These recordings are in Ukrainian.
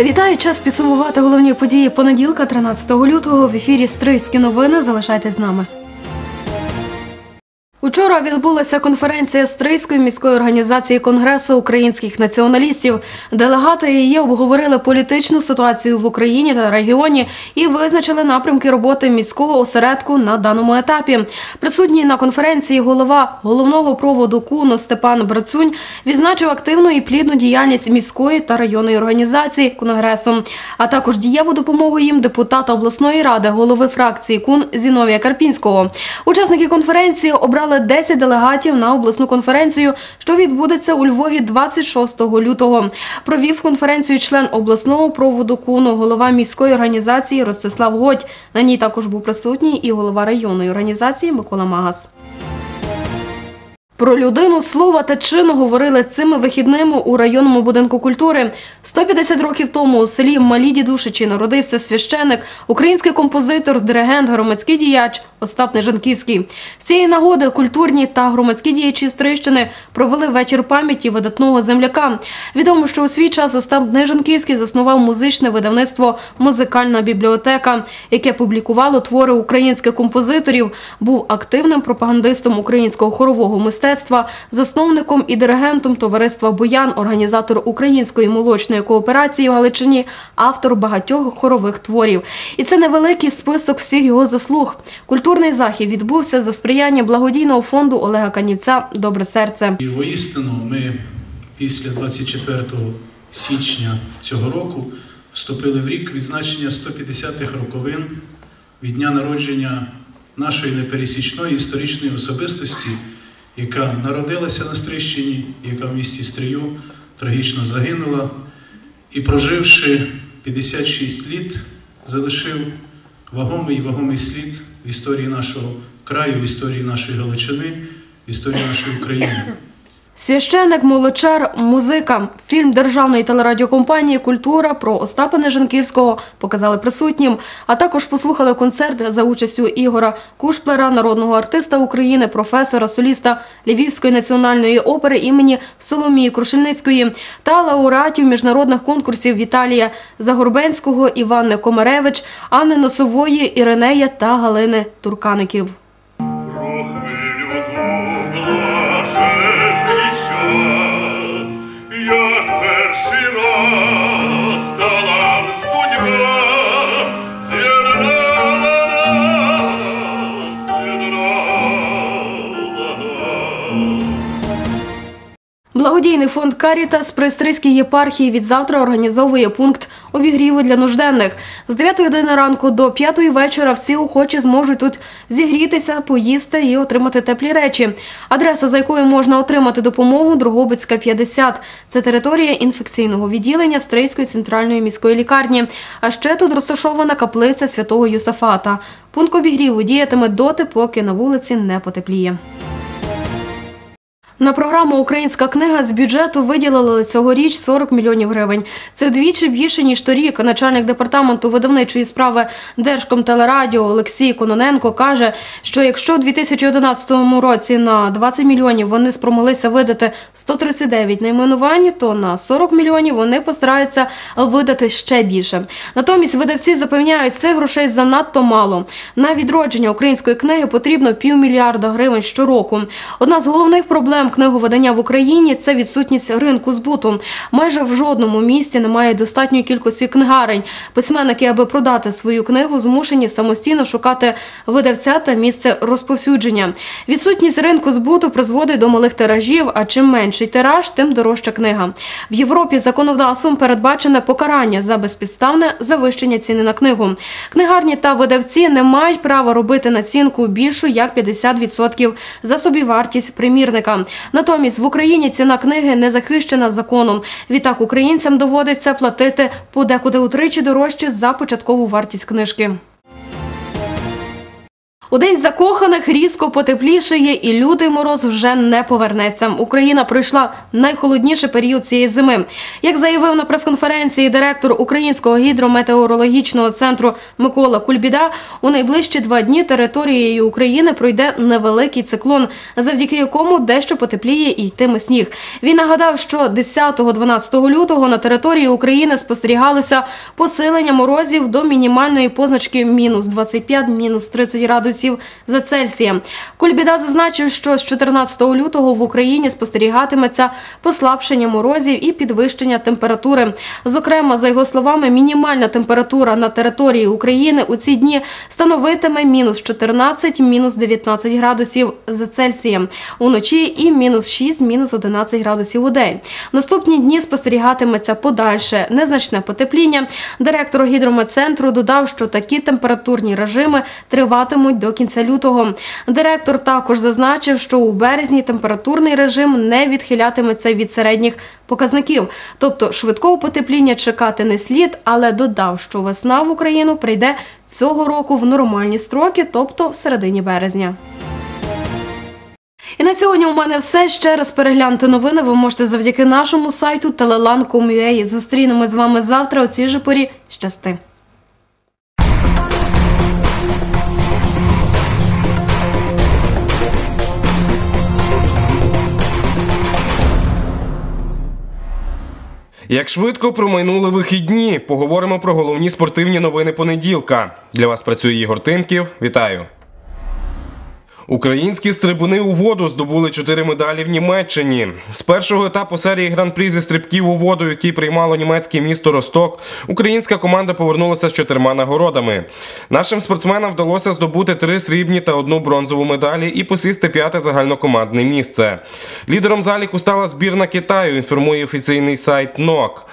Вітаю час підсумувати головні події понеділка, 13 лютого. В ефірі Стрийські новини. Залишайтесь з нами. Учора відбулася конференція Стрийської міської організації Конгресу українських націоналістів. Делегати її обговорили політичну ситуацію в Україні та регіоні і визначили напрямки роботи міського осередку на даному етапі. Присутній на конференції голова головного проводу КУНО Степан Брацунь відзначив активну і плідну діяльність міської та районної організації Конгресу, а також дієву допомогу їм депутата обласної ради, голови фракції КУН Зіновія Карпінського. Учасники конференції обрали 10 делегатів на обласну конференцію, що відбудеться у Львові 26 лютого. Провів конференцію член обласного проводу КУНу, голова міської організації Ростислав Годь. На ній також був присутній і голова районної організації Микола Магас. Про людину слова та чину говорили цими вихідними у районному будинку культури. 150 років тому у селі Малі Дідушичі народився священик, український композитор, диригент, громадський діяч Остап Нежанківський. З цієї нагоди культурні та громадські діячі Стрищини провели вечір пам'яті видатного земляка. Відомо, що у свій час Остап Нежанківський заснував музичне видавництво Музикальна бібліотека, яке публікувало твори українських композиторів, був активним пропагандистом українського хорового мистецтва, засновником і диригентом товариства Боян, організатор української молочної кооперації в Галичині, автор багатьох хорових творів. І це невеликий список всіх його заслуг. Культурний захід відбувся за сприяння благодійного фонду Олега Канівця Добре серце. І воістину ми після 24 січня цього року вступили в рік відзначення 150-х роковин від дня народження нашої непересічної історичної особистості, яка народилася на Стрищині, яка в місті Стрию трагічно загинула, і проживши 56 літ, залишив вагомий вагомий слід в історії нашого краю, в історії нашої Галичини, в історії нашої України. Священик, молочар, музика. Фільм державної телерадіокомпанії Культура про Остапа Нежанківського показали присутнім, а також послухали концерт за участю Ігора Кушплера, народного артиста України, професора, соліста Львівської національної опери імені Соломії Крушельницької та лауреатів міжнародних конкурсів Віталія Загорбенського, Іванни Комаревич, Анни Носової, Іринея та Галини Туркаників. Благодійний фонд Карітас при Стрийській єпархії від завтра організовує пункт обігріву для нужденних. З 9 години ранку до 5 вечора всі охочі зможуть тут зігрітися, поїсти і отримати теплі речі. Адреса, за якою можна отримати допомогу, Дрогобицька 50. Це територія інфекційного відділення Стрийської центральної міської лікарні. А ще тут розташована каплиця святого Юсафата. Пункт обігріву діятиме доти, поки на вулиці не потепліє. На програму Українська книга з бюджету виділили цьогоріч 40 мільйонів гривень. Це вдвічі більше ніж торік. Начальник департаменту видавничої справи Держкомтелерадіо Олексій Кононенко каже, що якщо у 2011 році на 20 мільйонів вони спромоглися видати 139 найменувань, то на 40 мільйонів вони постараються видати ще більше. Натомість видавці запевняють, цих грошей занадто мало. На відродження української книги потрібно півмільярда гривень щороку. Одна з головних проблем книговидання в Україні це відсутність ринку збуту. Майже в жодному місті немає достатньої кількості книгарень. Письменники, аби продати свою книгу, змушені самостійно шукати видавця та місце розповсюдження. Відсутність ринку збуту призводить до малих тиражів. А чим менший тираж, тим дорожча книга. В Європі законодавством передбачене покарання за безпідставне завищення ціни на книгу. Книгарні та видавці не мають права робити націнку більшу як 50% за собівартість примірника. Натомість в Україні ціна книги не захищена законом. Відтак українцям доводиться платити подекуди утричі дорожче за початкову вартість книжки. У день закоханих різко потеплішає і лютий мороз вже не повернеться. Україна пройшла найхолодніший період цієї зими. Як заявив на прес-конференції директор Українського гідрометеорологічного центру Микола Кульбіда, у найближчі два дні територією України пройде невеликий циклон, завдяки якому дещо потепліє і йтиме сніг. Він нагадав, що 10-12 лютого на території України спостерігалося посилення морозів до мінімальної позначки мінус 25, мінус 30 градусів за Цельсієм. Кульбіда зазначив, що з 14 лютого в Україні спостерігатиметься послабшення морозів і підвищення температури. Зокрема, за його словами, мінімальна температура на території України у ці дні становитиме мінус 14, мінус 19 градусів за Цельсієм уночі і мінус 6, мінус 11 градусів у день. Наступні дні спостерігатиметься подальше незначне потепління. Директор гідрометцентру додав, що такі температурні режими триватимуть до кінця лютого. Директор також зазначив, що у березні температурний режим не відхилятиметься від середніх показників, тобто швидкого потепління чекати не слід, але додав, що весна в Україну прийде цього року в нормальні строки, тобто в середині березня. І на сьогодні у мене все. Ще раз переглянути новини ви можете завдяки нашому сайту telelan.com.ua. Зустрінемось з вами завтра у цій же порі. Щасти! Як швидко промайнули вихідні, поговоримо про головні спортивні новини понеділка. Для вас працює Ігор Тимків. Вітаю. Українські стрибуни у воду здобули чотири медалі в Німеччині. З першого етапу серії гран-прі зі стрибків у воду, який приймало німецьке місто Росток, українська команда повернулася з чотирма нагородами. Нашим спортсменам вдалося здобути три срібні та одну бронзову медалі і посісти п'яте загальнокомандне місце. Лідером заліку стала збірна Китаю. Інформує офіційний сайт НОК.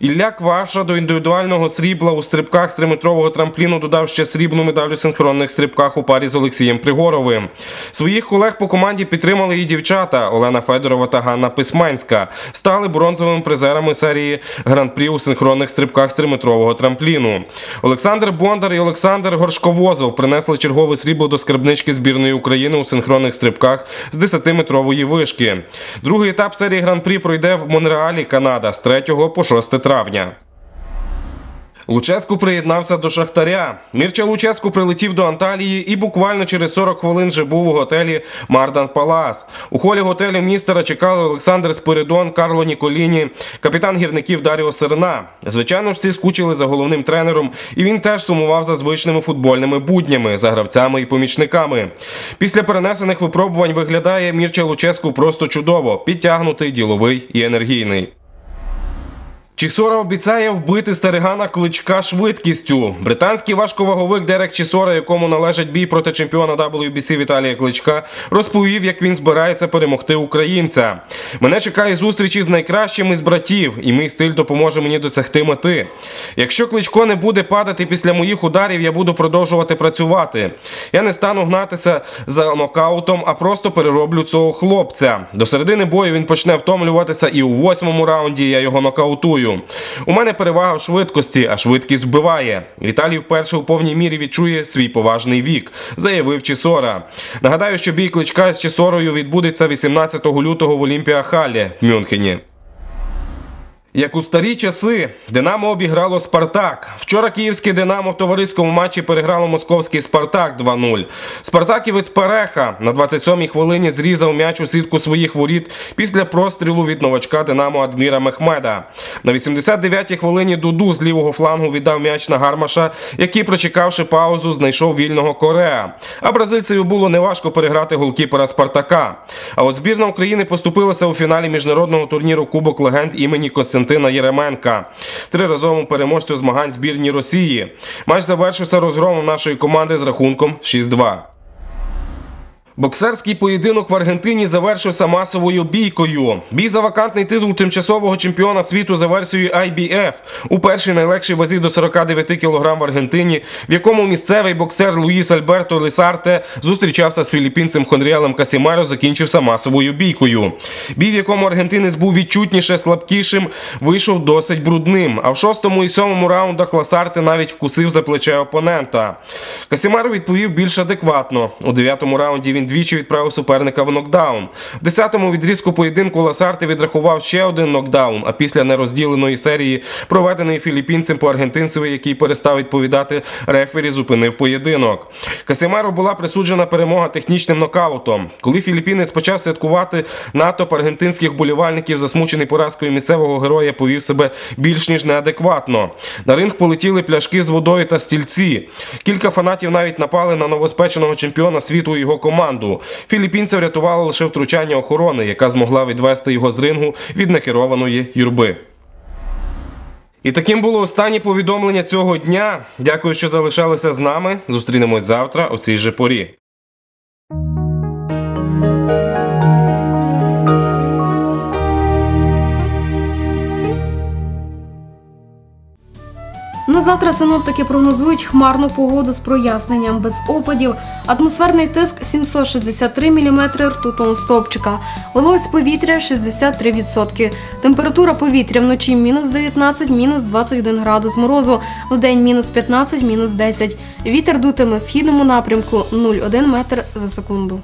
Ілля Кваша до індивідуального срібла у стрибках з триметрового трампліну додав ще срібну медаль у синхронних стрибках у парі з Олексієм Пригоровим. Своїх колег по команді підтримали і дівчата Олена Федорова та Ганна Письменська. Стали бронзовими призерами серії гран-прі у синхронних стрибках з триметрового трампліну. Олександр Бондар і Олександр Горшковозов принесли чергове срібло до скарбнички збірної України у синхронних стрибках з 10-метрової вишки. Другий етап серії гран-прі пройде в Монреалі, Канада з 3 по 6 травня. Луческу приєднався до Шахтаря. Мірча Луческу прилетів до Анталії і буквально через 40 хвилин вже був у готелі Мардан Палас. У холі готелю містера чекали Олександр Спиридон, Карло Ніколіні, капітан гірників Даріо Серна. Звичайно ж, всі скучили за головним тренером, і він теж сумував за звичними футбольними буднями, за гравцями і помічниками. Після перенесених випробувань виглядає Мірча Луческу просто чудово, підтягнутий, діловий і енергійний. Чісора обіцяє вбити старигана кличка швидкістю. Британський важковаговик Дерек Чісора, якому належить бій проти чемпіона WBC Віталія Кличка, розповів, як він збирається перемогти українця. Мене чекає зустріч із найкращим із братів, і мій стиль допоможе мені досягти мети. Якщо кличко не буде падати після моїх ударів, я буду продовжувати працювати. Я не стану гнатися за нокаутом, а просто перероблю цього хлопця. До середини бою він почне втомлюватися, і у восьмому раунді я його нокаутую. У мене перевага в швидкості, а швидкість вбиває. Віталій вперше у повній мірі відчує свій поважний вік, заявив Чісора. Нагадаю, що бій кличка з Чісорою відбудеться 18 лютого в Олімпіахалі в Мюнхені. Як у старі часи Динамо обіграло Спартак. Вчора київське Динамо в товариському матчі переграло московський Спартак 2-0. Спартаківець Переха на 27-й хвилині зрізав м'яч у сітку своїх воріт після прострілу від новачка Динамо Адміра Мехмеда. На 89-й хвилині Дуду з лівого флангу віддав м'яч на Гармаша, який, прочекавши паузу, знайшов вільного Корея. А бразильцеві було неважко переграти голкіпера Спартака. А от збірна України поступилася у фіналі міжнародного турніру Кубок легенд імені Костянтина Єременка, триразовому переможцю змагань збірні Росії. Матч завершився розгромом нашої команди з рахунком 6-2. Боксерський поєдинок в Аргентині завершився масовою бійкою. Бій за вакантний титул тимчасового чемпіона світу за версією IBF у першій найлегшій вазі до 49 кг в Аргентині, в якому місцевий боксер Луїс Альберто Лисарте зустрічався з філіппінцем Хонріелем Касімаро, закінчився масовою бійкою. Бій, в якому аргентинець був відчутніше слабкішим, вийшов досить брудним. А в шостому і сьомому раундах Ласарте навіть вкусив за плече опонента. Касімаро відповів більш адекватно. У дев'ятому раунді він двічі відправив суперника в нокдаун. В десятому відрізку поєдинку Ласарте відрахував ще один нокдаун. А після нерозділеної серії, проведеної філіппінцем по аргентинцеві, який перестав відповідати, рефері зупинив поєдинок. Касімаро була присуджена перемога технічним нокаутом. Коли філіппінець почав святкувати, натовп аргентинських болівальників, засмучений поразкою місцевого героя, повів себе більш ніж неадекватно. На ринг полетіли пляшки з водою та стільці. Кілька фанатів навіть напали на новоспеченого чемпіона світу і його команду. Філіппінця врятувало лише втручання охорони, яка змогла відвести його з рингу від некерованої юрби. І таким було останнє повідомлення цього дня. Дякую, що залишалися з нами. Зустрінемось завтра о цій же порі. Завтра синоптики прогнозують хмарну погоду з проясненням без опадів. Атмосферний тиск 763 мм ртутного стовпчика. Вологість повітря 63%. Температура повітря вночі мінус 19, мінус 21 градус морозу. Вдень мінус 15, мінус 10. Вітер дутиме східному напрямку 0,1 метр за секунду.